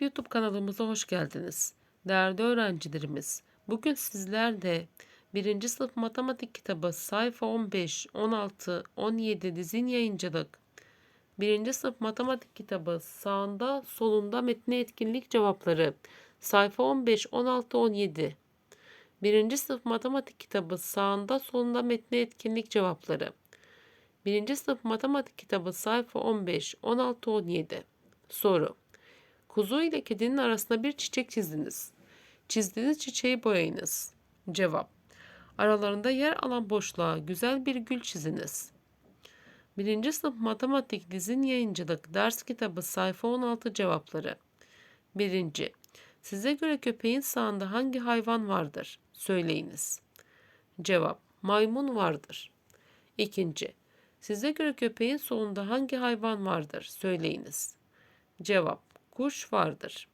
YouTube kanalımıza hoş geldiniz. Değerli öğrencilerimiz, bugün sizler de 1. sınıf matematik kitabı sayfa 15, 16, 17 dizin yayıncılık. 1. sınıf matematik kitabı sağında solunda metne etkinlik cevapları. Sayfa 15, 16, 17. 1. sınıf matematik kitabı sağında solunda metne etkinlik cevapları. 1. sınıf matematik kitabı sayfa 15, 16, 17. Soru. Kuzu ile kedinin arasında bir çiçek çizdiniz. Çizdiğiniz çiçeği boyayınız. Cevap. Aralarında yer alan boşluğa güzel bir gül çiziniz. 1. sınıf matematik dizin yayıncılık ders kitabı sayfa 16 cevapları. 1. Size göre köpeğin sağında hangi hayvan vardır? Söyleyiniz. Cevap. Maymun vardır. 2. Size göre köpeğin solunda hangi hayvan vardır? Söyleyiniz. Cevap. Kuş vardır.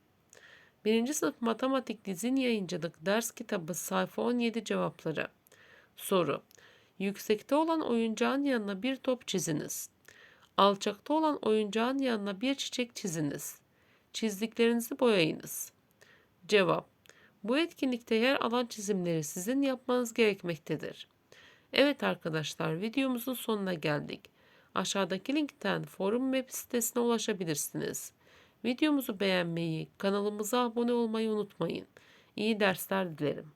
1. sınıf matematik dizin yayıncılık ders kitabı sayfa 17 cevapları. Soru. Yüksekte olan oyuncağın yanına bir top çiziniz. Alçakta olan oyuncağın yanına bir çiçek çiziniz. Çizdiklerinizi boyayınız. Cevap. Bu etkinlikte yer alan çizimleri sizin yapmanız gerekmektedir. Evet arkadaşlar videomuzun sonuna geldik. Aşağıdaki linkten forum web sitesine ulaşabilirsiniz. Videomuzu beğenmeyi, kanalımıza abone olmayı unutmayın. İyi dersler dilerim.